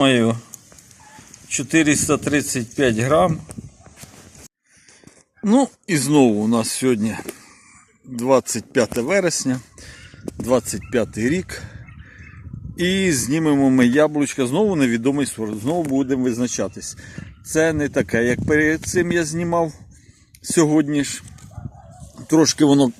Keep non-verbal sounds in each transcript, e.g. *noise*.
Маю 435 грам. Ну і знову у нас сьогодні 25 вересня, 25 рік. І знімемо ми яблучка, знову невідомий сорт. Знову будемо визначатись. Це не таке, як перед цим я знімав сьогодні ж. Трошки воно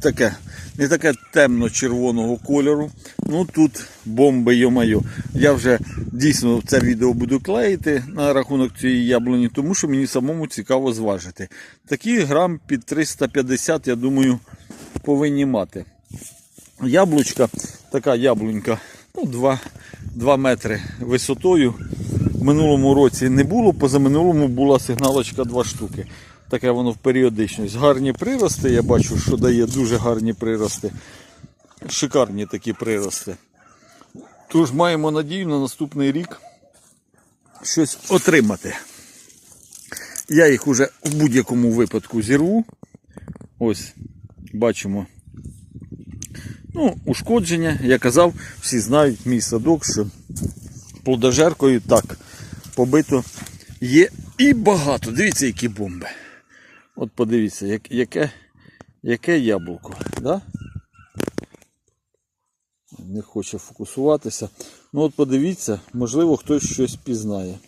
таке, не таке темно-червоного кольору. Ну тут бомби, йо-майо. Я вже дійсно це відео буду клеїти на рахунок цієї яблуні, тому що мені самому цікаво зважити. Такі грам під 350, я думаю, повинні мати. Яблучка, така яблунька, ну, 2, 2 метри висотою. В минулому році не було, позаминулому була сигналочка 2 штуки. Таке воно в періодичність. Гарні прирости, я бачу, що дає дуже гарні прирости. Шикарні такі прирости. Тож маємо надію на наступний рік щось отримати. Я їх уже в будь-якому випадку зірву. Ось, бачимо. Ну, ушкодження, я казав, всі знають мій садок, що плодожеркою так побито є і багато. Дивіться, які бомби. От подивіться, як, яке, яке яблуко. Да? Не хоче фокусуватися. Ну от подивіться, можливо, хтось щось пізнає.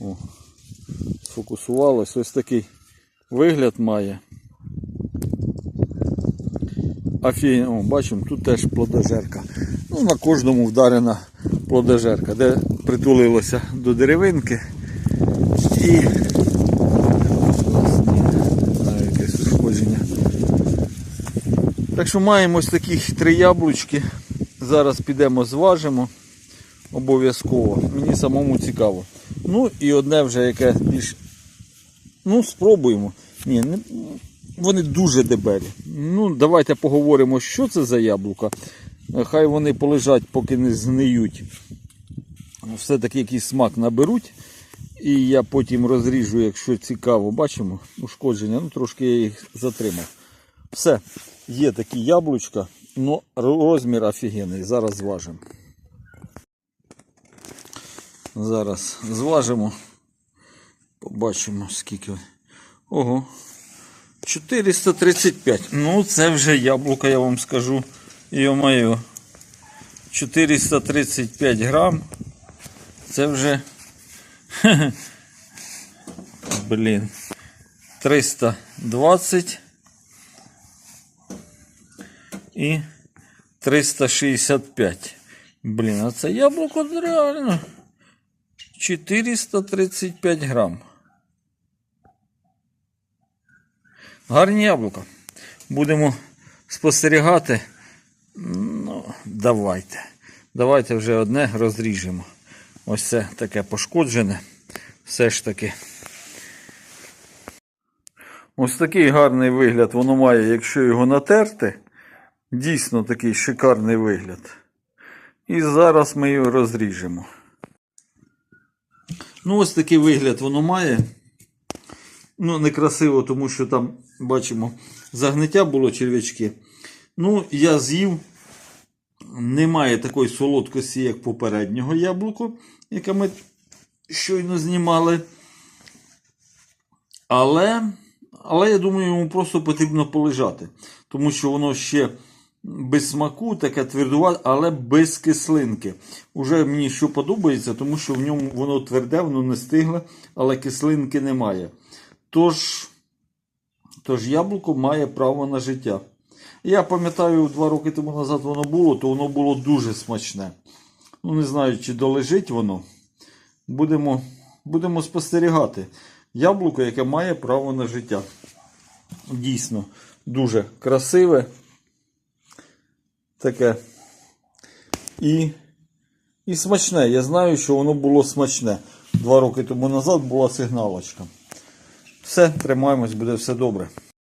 О, сфокусувалось. Ось такий вигляд має. Афі... О, бачимо, тут теж плодожерка. Ну, на кожному вдарена плодожерка, де притулилося до деревинки. І знаю, якесь ушкодження. Так що маємо ось таких три яблучки. Зараз підемо зважимо. Обов'язково. Мені самому цікаво. Ну і одне вже яке більш. Ну, спробуємо. Ні, не... вони дуже дебелі. Ну, давайте поговоримо, що це за яблука. Хай вони полежать, поки не згниють. Все-таки якийсь смак наберуть. І я потім розріжу, якщо цікаво. Бачимо ушкодження. Ну, трошки я їх затримав. Все, є такі яблучка, ну розмір офігенний. Зараз зважимо. Зараз зважимо. Побачимо скільки. Ого. 435. Ну, це вже яблука, я вам скажу. Йо-моє. 435 грам. Це вже. *laughs* Блін. 320 і 365. Блін, а це яблуко реально 435 грам. Гарні яблука. Будемо спостерігати. Ну, давайте. Давайте вже одне розріжемо. Ось це таке пошкоджене. Все ж таки. Ось такий гарний вигляд воно має, якщо його натерти. Дійсно такий шикарний вигляд. І зараз ми його розріжемо. Ну, ось такий вигляд воно має. Ну, некрасиво, тому що там, бачимо, загниття було черв'ячки. Ну, я з'їв. Немає такої солодкості, як попереднього яблуко, яке ми щойно знімали. Але, але я думаю, йому просто потрібно полежати. Тому що воно ще без смаку, таке твердувате, але без кислинки. Уже мені що подобається, тому що в ньому воно тверде, воно не стигле, але кислинки немає. Тож, тож яблуко має право на життя. Я пам'ятаю, два роки тому назад воно було, то воно було дуже смачне. Ну, не знаю, чи долежить воно. Будемо, будемо спостерігати. Яблуко, яке має право на життя. Дійсно, дуже красиве. Таке. І, і смачне. Я знаю, що воно було смачне. Два роки тому назад була сигналочка. Все, тримаємось, буде все добре.